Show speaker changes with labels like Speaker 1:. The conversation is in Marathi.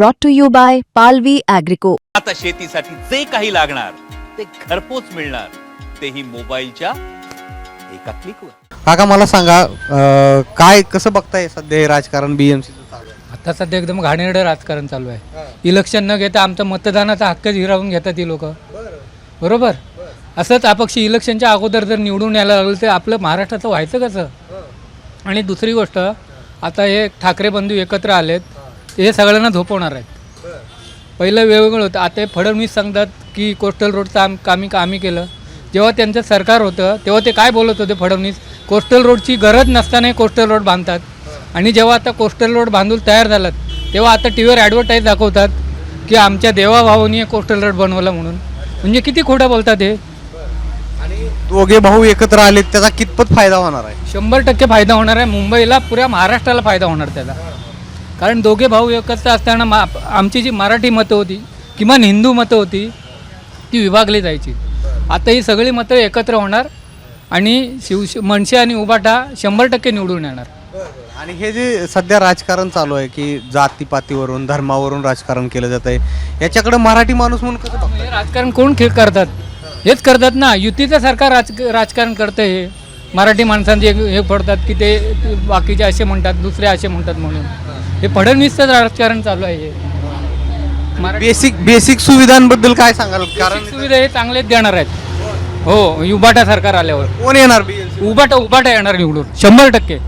Speaker 1: brought to you by Palvi Agrico.
Speaker 2: आता शेतीसाठी जे काही लागणार ते घरपोच मिळणार. तेही मोबाईलच्या एका क्लिकवर.
Speaker 3: काका मला सांगा अं, काय कसं बघताय सध्या हे राजकारण बीएमसी चालू आहे?
Speaker 4: आता सध्या एकदम घाणेरडं राजकारण चालू आहे. इलेक्शन न घेता आमचा मतदानाचा हक्क हिरावून घेतात ही लोक. बरोबर? असंच अपक्ष इलेक्शनच्या अगोदर जर निवडून यायला लागलं तर आपलं महाराष्ट्राचं व्हायचं कसं? आणि दुसरी गोष्ट आता हे ठाकरे बंधू एकत्र आलेत. हे सगळ्यांना झोपवणार आहेत पहिलं वेगवेगळं होतं. आता हे फडणवीस सांगतात की कोस्टल रोडचं आम कामी आम्ही केलं. जेव्हा त्यांचं सरकार होतं तेव्हा ते काय बोलत होते फडणवीस? कोस्टल रोडची गरज नसताना कोस्टल रोड बांधतात. आणि जेव्हा आता कोस्टल रोड बांधून तयार झालात तेव्हा आता टी व्हीवर ॲडव्हर्टाईज दाखवतात की आमच्या देवाभावानी कोस्टल रोड बनवला म्हणून. म्हणजे किती खोटं बोलतात हे?
Speaker 3: आणि दोघे भाऊ एकत्र आलेत त्याचा कितपत फायदा होणार आहे?
Speaker 4: शंभर टक्के फायदा होणार आहे. मुंबईला पुऱ्या महाराष्ट्राला फायदा होणार त्याचा. कारण दोघे भाऊ एकत्र असताना मा आमची जी मराठी मतं होती किमान हिंदू मतं होती ती विभागली जायची. आता ही सगळी मतं एकत्र होणार आणि शिव मनसे आणि उबाटा शंभर टक्के निवडून येणार.
Speaker 3: आणि हे जे सध्या राजकारण चालू आहे की जातीपातीवरून धर्मावरून राजकारण केलं जात आहे याच्याकडे मराठी माणूस म्हणून कसं?
Speaker 4: हे राजकारण कोण खेळ करतात? हेच करतात ना. युतीचं सरकार राज राजकारण करतं हे. मराठी माणसांचे हे पडतात की ते ते बाकीचे असे म्हणतात दुसरे असे म्हणतात म्हणून. हे फडणवीसचं राजकारण चालू आहे. हे
Speaker 3: बेसिक बेसिक सुविधांबद्दल काय सांगाल? कारण
Speaker 4: सुविधा हे चांगलेच देणार आहेत. हो उबाटा सरकार आल्यावर.
Speaker 3: कोण येणार
Speaker 4: उबाटा उबाटा येणार निवडून. शंभर टक्के.